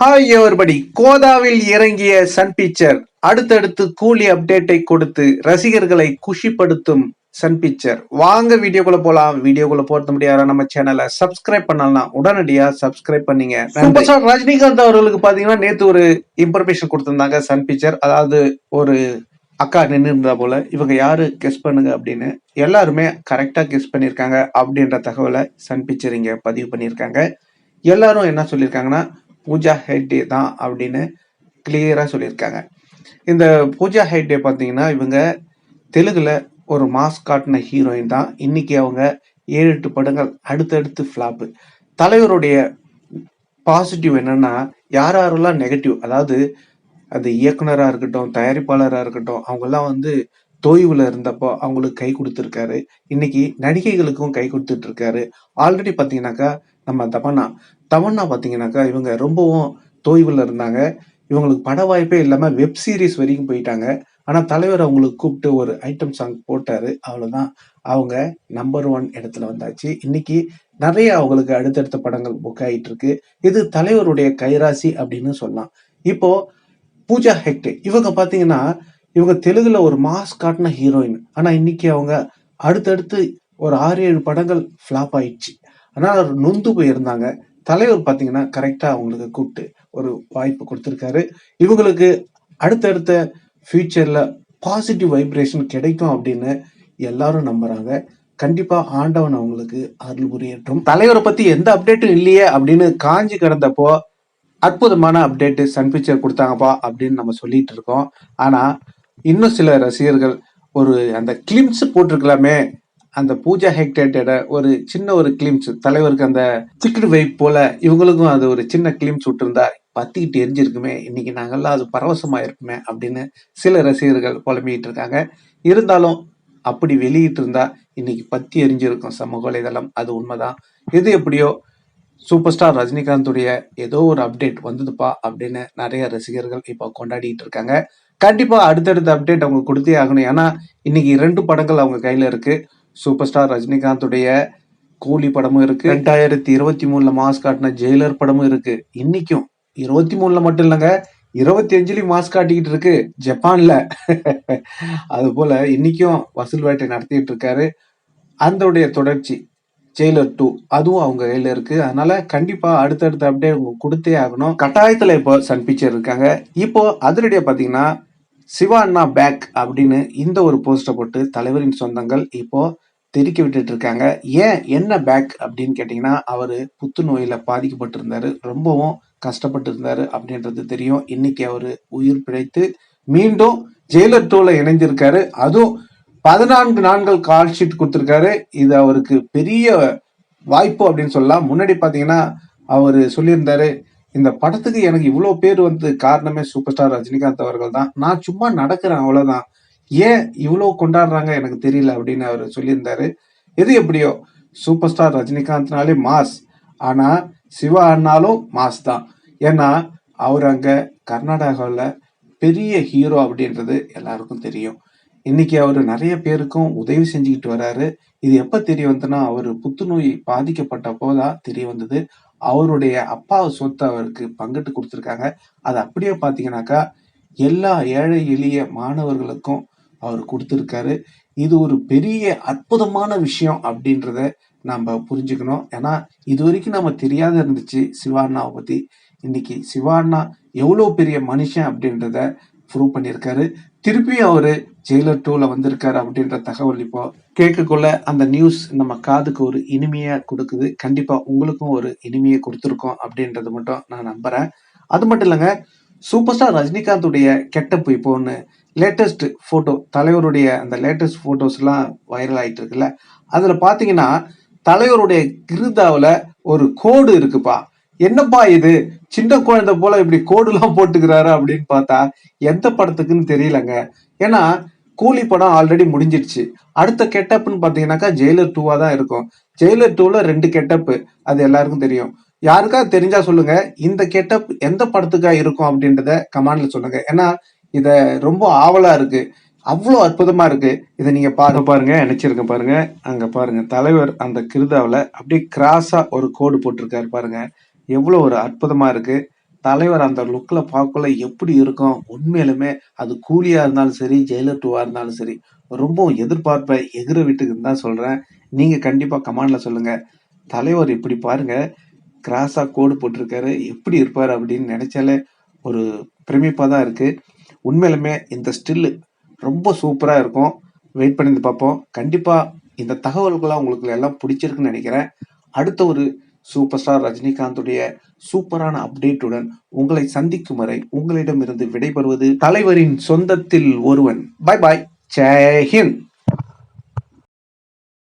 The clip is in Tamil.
ஹாய் எவர்படி கோதாவில் இறங்கிய சன் பிக்சர் அடுத்தடுத்து கூலி அப்டேட்டை கொடுத்து ரசிகர்களை குஷிப்படுத்தும் சன் பிக்சர் வாங்க வீடியோக்குள்ள போலாம். வீடியோக்குள்ள போறது முடியாத நம்ம சேனலை சப்ஸ்கிரைப் பண்ணலாம் உடனடியா சப்ஸ்கிரைப் பண்ணீங்க. சூப்பர் ரஜினிகாந்த் அவர்களுக்கு பாத்தீங்கன்னா நேத்து ஒரு இன்ஃபர்மேஷன் கொடுத்திருந்தாங்க சன் பிக்சர் அதாவது ஒரு அக்கா நின்று இருந்தா போல இவங்க யாரு? கெஸ் பண்ணுங்க அப்படின்னு. எல்லாருமே கரெக்டா கெஸ் பண்ணிருக்காங்க அப்படின்ற தகவலை சன் பிக்சர் இங்க பதிவு பண்ணியிருக்காங்க. எல்லாரும் என்ன சொல்லியிருக்காங்கன்னா பூஜா ஹெக்டே தான் அப்படின்னு கிளியராக சொல்லியிருக்காங்க. இந்த பூஜா ஹெக்டே பார்த்தீங்கன்னா இவங்க தெலுங்கில் ஒரு மாஸ் காட்டின ஹீரோயின் தான். இன்னைக்கு அவங்க ஏழு எட்டு படங்கள் அடுத்தடுத்து ஃப்ளாப்பு தலைவருடைய பாசிட்டிவ் என்னன்னா யார் யாரெல்லாம் நெகட்டிவ் அதாவது அது இயக்குனராக இருக்கட்டும் தயாரிப்பாளராக இருக்கட்டும் அவங்கெல்லாம் வந்து தோய்வில் இருந்தப்போ அவங்களுக்கு கை கொடுத்துருக்காரு. இன்னைக்கு நடிகைகளுக்கும் கை கொடுத்துட்டு இருக்காரு. ஆல்ரெடி பார்த்தீங்கன்னாக்கா நம்ம தமன்னா தவண்ணா பார்த்தீங்கன்னாக்கா இவங்க ரொம்பவும் தோய்வில் இருந்தாங்க. இவங்களுக்கு பட வாய்ப்பே இல்லாமல் வெப் சீரிஸ் வரைக்கும் போயிட்டாங்க. ஆனால் தலைவர் அவங்களுக்கு கூப்பிட்டு ஒரு ஐட்டம் சாங் போட்டாரு. அவ்வளோதான் அவங்க நம்பர் ஒன் இடத்துல வந்தாச்சு. இன்னைக்கு நிறைய அவங்களுக்கு அடுத்தடுத்த படங்கள் புக் ஆகிட்டு இருக்கு இது தலைவருடைய கைராசி அப்படின்னு சொல்லலாம். இப்போ பூஜா ஹெக்டே. இவங்க பார்த்தீங்கன்னா இவங்க தெலுங்குல ஒரு மாஸ் காட்டின ஹீரோயின் ஆனால் இன்னைக்கு அவங்க அடுத்தடுத்து ஒரு ஆறு ஏழு படங்கள் ஃப்ளாப் ஆயிடுச்சு. ஆனால் அவர் நொந்து போயிருந்தாங்க. தலைவர் பார்த்தீங்கன்னா கரெக்டாக அவங்களுக்கு கூப்பிட்டு ஒரு வாய்ப்பு கொடுத்துருக்காரு. இவங்களுக்கு அடுத்தடுத்த ஃபியூச்சரில் பாசிட்டிவ் வைப்ரேஷன் கிடைக்கும் அப்படின்னு எல்லாரும் நம்புகிறாங்க கண்டிப்பாக ஆண்டவன் அவங்களுக்கு அருள் புரியட்டும். தலைவரை பற்றி எந்த அப்டேட்டும் இல்லையே அப்படின்னு காஞ்சி கிடந்தப்போ அற்புதமான அப்டேட்டு சன் பிக்சர் கொடுத்தாங்கப்பா அப்படின்னு நம்ம சொல்லிட்டு இருக்கோம். ஆனால் இன்னும் சில ரசிகர்கள் ஒரு அந்த கிளிம்ஸ் போட்டிருக்கலாமே அந்த பூஜா ஹெக்டேட்டோட ஒரு சின்ன ஒரு கிளிம்ஸ் தலைவருக்கு அந்த சிக்கன் வைப் போல இவங்களுக்கும் அது ஒரு சின்ன கிளிம்ஸ் விட்டுருந்தா பத்திக்கிட்டு எரிஞ்சிருக்குமே இன்னைக்கு நாங்கெல்லாம் அது பரவசமா இருக்குமே அப்படின்னு சில ரசிகர்கள் புலம்பிக்கிட்டு இருக்காங்க. இருந்தாலும் அப்படி வெளியிட்டு இருந்தா இன்னைக்கு பத்தி எரிஞ்சிருக்கும் சமூக வலைதளம் அது உண்மைதான். எது எப்படியோ சூப்பர் ஸ்டார் ரஜினிகாந்துடைய ஏதோ ஒரு அப்டேட் வந்ததுப்பா அப்படின்னு நிறைய ரசிகர்கள் இப்போ கொண்டாடிட்டு இருக்காங்க. கண்டிப்பா அடுத்தடுத்த அப்டேட் அவங்க கொடுத்தே ஆகணும். ஏன்னா இன்னைக்கு ரெண்டு படங்கள் அவங்க கையில இருக்கு. சூப்பர் ஸ்டார் ரஜினிகாந்துடைய கூலி படமும் இருக்கு. ரெண்டாயிரத்தி இருபத்தி மூணுல மாஸ் காட்டின ஜெயிலர் படமும் இருக்கு. இன்னைக்கும் இருபத்தி மூணுல மட்டும் இல்லைங்க இருபத்தி அஞ்சுலயும் மாஸ் காட்டிக்கிட்டு இருக்கு ஜப்பான்ல. அது போல இன்னைக்கும் வசூல் வேட்டை நடத்திட்டு இருக்காரு. அதோடைய தொடர்ச்சி ஜெயிலர் டூ அதுவும் அவங்க கையில இருக்கு. அதனால கண்டிப்பா அடுத்தடுத்த அப்படியே அவங்க கொடுத்தே ஆகணும். கட்டாயத்துல இப்போ சன் பிக்சர் இருக்காங்க. இப்போ அதிரடியா பாத்தீங்கன்னா சிவா அண்ணா பேக் அப்படின்னு இந்த ஒரு போஸ்டர் போட்டு தலைவரின் சொந்தங்கள் இப்போ தெறிக்க விட்டுட்டு இருக்காங்க ஏன் என்ன பேக் அப்படின்னு கேட்டிங்கன்னா அவர் புத்துநோயில் பாதிக்கப்பட்டிருந்தாரு. ரொம்பவும் கஷ்டப்பட்டு இருந்தாரு அப்படின்றது தெரியும். இன்னைக்கு அவர் உயிர் பிழைத்து மீண்டும் ஜெயிலர் டூவில் இணைஞ்சிருக்காரு. அதுவும் பதினான்கு நான்கள் கால் ஷீட் கொடுத்துருக்காரு. இது அவருக்கு பெரிய வாய்ப்பு அப்படின்னு சொல்லலாம். முன்னாடி பார்த்தீங்கன்னா அவர் சொல்லியிருந்தாரு இந்த படத்துக்கு எனக்கு இவ்வளோ பேர் வந்து காரணமே சூப்பர் ஸ்டார் ரஜினிகாந்த் அவர்கள் தான் நான் சும்மா நடக்கிறேன் அவ்வளோதான் ஏன் இவ்வளவு கொண்டாடுறாங்க எனக்கு தெரியல அப்படின்னு அவர் சொல்லியிருந்தாரு. எது எப்படியோ சூப்பர் ஸ்டார் ரஜினிகாந்த்னாலே மாஸ். ஆனா சிவா அண்ணாலும் மாஸ் தான். ஏன்னா அவர் அங்க கர்நாடகாவில் பெரிய ஹீரோ அப்படின்றது எல்லாருக்கும் தெரியும். இன்னைக்கு அவர் நிறைய பேருக்கும் உதவி செஞ்சுக்கிட்டு வராரு. இது எப்போ தெரிய வந்ததுன்னா அவர் புத்துநோய் பாதிக்கப்பட்ட போதான் தெரிய வந்தது. அவருடைய அப்பா சொத்தை அவருக்கு பங்கிட்டு கொடுத்துருக்காங்க. அது அப்படியே பார்த்தீங்கன்னாக்கா எல்லா ஏழை எளிய மாணவர்களுக்கும் அவர் கொடுத்துருக்காரு. இது ஒரு பெரிய அற்புதமான விஷயம் அப்படின்றத நம்ம புரிஞ்சுக்கணும். ஏன்னா இது வரைக்கும் நம்ம தெரியாத இருந்துச்சு சிவாண்ணாவை பற்றி இன்னைக்கு சிவாண்ணா எவ்வளோ பெரிய மனுஷன் அப்படின்றத ப்ரூவ் பண்ணியிருக்காரு. திருப்பியும் அவர் ஜெயிலர் டூவில் வந்திருக்காரு அப்படின்ற தகவல் இப்போ கேட்கக்குள்ள அந்த நியூஸ் நம்ம காதுக்கு ஒரு இனிமையாக கொடுக்குது. கண்டிப்பாக உங்களுக்கும் ஒரு இனிமையை கொடுத்துருக்கோம் அப்படின்றது மட்டும் நான் நம்புகிறேன் அது மட்டும் இல்லைங்க சூப்பர் ஸ்டார் ரஜினிகாந்துடைய கெட்டப் இப்போ ஒன்று லேட்டஸ்ட் ஃபோட்டோ தலைவருடைய அந்த லேட்டஸ்ட் ஃபோட்டோஸ்லாம் வைரல் ஆயிட்டு இருக்குல்ல அதில் பார்த்தீங்கன்னா தலைவருடைய கிருதாவில் ஒரு கோடு இருக்குப்பா. என்னப்பா இது? சின்ன குழந்தை போல இப்படி கோடுலாம் போட்டுக்கிறாரு அப்படின்னு பார்த்தா எந்த படத்துக்குன்னு தெரியலங்க. ஏன்னா கூலி படம் ஆல்ரெடி முடிஞ்சிடுச்சு. அடுத்த கெட்டப்னு பார்த்தீங்கன்னாக்கா ஜெயிலர் டூவாக தான் இருக்கும். ஜெயிலர் டூவில் ரெண்டு கெட்டப்பு. அது எல்லாருக்கும் தெரியும். யாருக்கா தெரிஞ்சா சொல்லுங்க இந்த கெட்டப் எந்த படத்துக்கா இருக்கும் அப்படின்றத கமாண்ட்ல சொல்லுங்க. ஏன்னா இத ரொம்ப ஆவலா இருக்கு. அவ்வளோ அற்புதமா இருக்கு. இதை நீங்க பாருங்க பாருங்க நினைச்சிருக்க பாருங்க. அங்க பாருங்க தலைவர் அந்த கிருதாவில் அப்படியே கிராஸா ஒரு கோடு போட்டிருக்காரு பாருங்க. எவ்வளோ ஒரு அற்புதமா இருக்கு. தலைவர் அந்த லுக்கில் பார்க்கல எப்படி இருக்கும்? உண்மையிலுமே அது கூலியாக இருந்தாலும் சரி ஜெயிலர் டூவாக இருந்தாலும் சரி ரொம்பவும் எதிர்பார்ப்பை எகிற வீட்டுக்குன்னு தான் சொல்கிறேன் நீங்கள் கண்டிப்பாக கமாண்டில் சொல்லுங்கள் தலைவர் இப்படி பாருங்கள் கிராஸாக கோடு போட்டிருக்காரு. எப்படி இருப்பார் அப்படின்னு நினச்சாலே ஒரு பிரமிப்பாக தான் இருக்குது உண்மையிலுமே இந்த ஸ்டில்லு ரொம்ப சூப்பராக இருக்கும். வெயிட் பண்ணி வந்து பார்ப்போம். கண்டிப்பாக இந்த தகவல்கள்லாம் உங்களுக்கு எல்லாம் பிடிச்சிருக்குன்னு நினைக்கிறேன். அடுத்த ஒரு சூப்பர் ஸ்டார் ரஜினிகாந்துடைய சூப்பரான அப்டேட்டுடன் உங்களை சந்திக்கும் வரை உங்களிடமிருந்து விடைபெறுவது தலைவரின் சொந்தத்தில் ஒருவன். பாய் பாய் ஜெய் ஹிந்த்